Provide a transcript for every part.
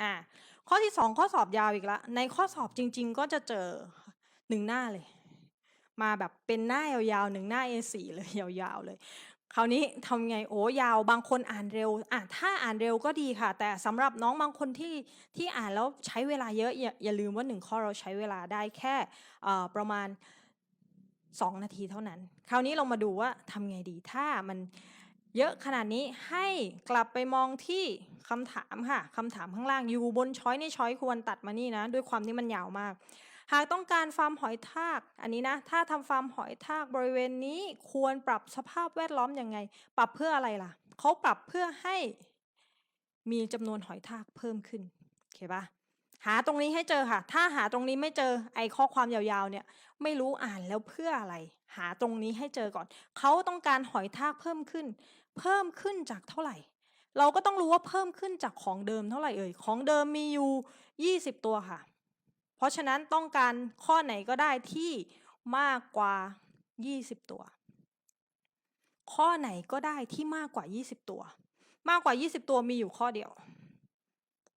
อ่าข้อที่สองข้อสอบยาวอีกละในข้อสอบจริง ๆ ก็จะเจอหนึ่งหน้าเลย มาแบบเป็นหน้ายาวๆหนึ่งหน้า A4 เลยยาวๆเลยคราวนี้ทำไงโอ้ยาวบางคนอ่านเร็วอะถ้าอ่านเร็วก็ดีค่ะ แต่สำหรับน้องบางคนที่ที่อ่านแล้วใช้เวลาเยอะอย่าอย่าลืมว่าหนึ่งข้อเราใช้เวลาได้แค่ประมาณ 2 นาทีเท่านั้น คราวนี้เรามาดูว่าทำไงดีถ้ามัน เยอะขนาดนี้ให้กลับไปมองที่คำถามค่ะคำถามข้างล่างอยู่บนช้อยนี่ช้อยควรตัดมานี่นะ ด้วยความที่มันยาวมาก หากต้องการฟาร์มหอยทาก อันนี้นะ ถ้าทำฟาร์มหอยทากบริเวณนี้ควรปรับสภาพแวดล้อมยังไง ปรับเพื่ออะไรล่ะเขาปรับเพื่อให้มีจำนวนหอยทากเพิ่มขึ้นโอเคปะ หาตรงนี้ให้เจอค่ะ ถ้าหาตรงนี้ไม่เจอไอ้ข้อความยาวๆเนี่ย ไม่รู้อ่านแล้วเพื่ออะไร หาตรงนี้ให้เจอก่อน เขาต้องการหอยทากเพิ่มขึ้น เพิ่มขึ้นจากเท่าไหร่ เราก็ต้องรู้ว่าเพิ่มขึ้นจากของเดิมเท่าไหร่เอ่ย ของเดิมมีอยู่ 20 ตัวค่ะ เพราะฉะนั้นต้องการข้อไหนก็ได้ที่มากกว่า 20 ตัว ข้อไหนก็ได้ที่มากกว่า 20 ตัว มากกว่า 20 ตัวมีอยู่ข้อเดียว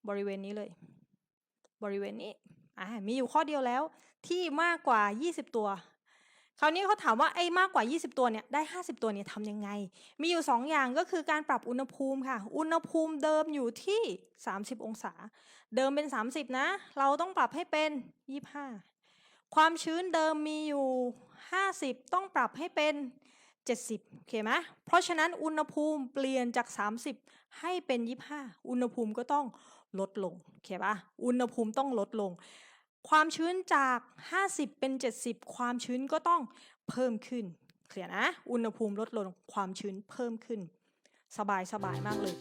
บริเวณนี้เลย บริเวณนี้อ่ามีอยู่ข้อเดียวแล้วที่มากกว่า 20 ตัว คราวนี้เขาถามว่าไอ้มากกว่า 20 ตัวเนี่ยได้ 50 ตัวเนี่ยทำยังไง มีอยู่ 2 อย่างก็คือการปรับอุณหภูมิค่ะ อุณหภูมิเดิมอยู่ที่ 30 องศา เดิมเป็น 30 นะ เราต้องปรับให้เป็น 25 ความชื้นเดิมมีอยู่ 50 ต้องปรับให้เป็น 70 โอเคไหมเพราะฉะนั้นอุณหภูมิเปลี่ยนจาก 30 ให้เป็น 25 อุณหภูมิก็ต้องลดลง โอเคปะอุณหภูมิต้องลดลง ความชื้นจาก 50 เป็น 70 ความชื้นก็ต้องเพิ่มขึ้น เคลียร์นะ อุณหภูมิลดลง ความชื้นเพิ่มขึ้น สบายสบายมากเลย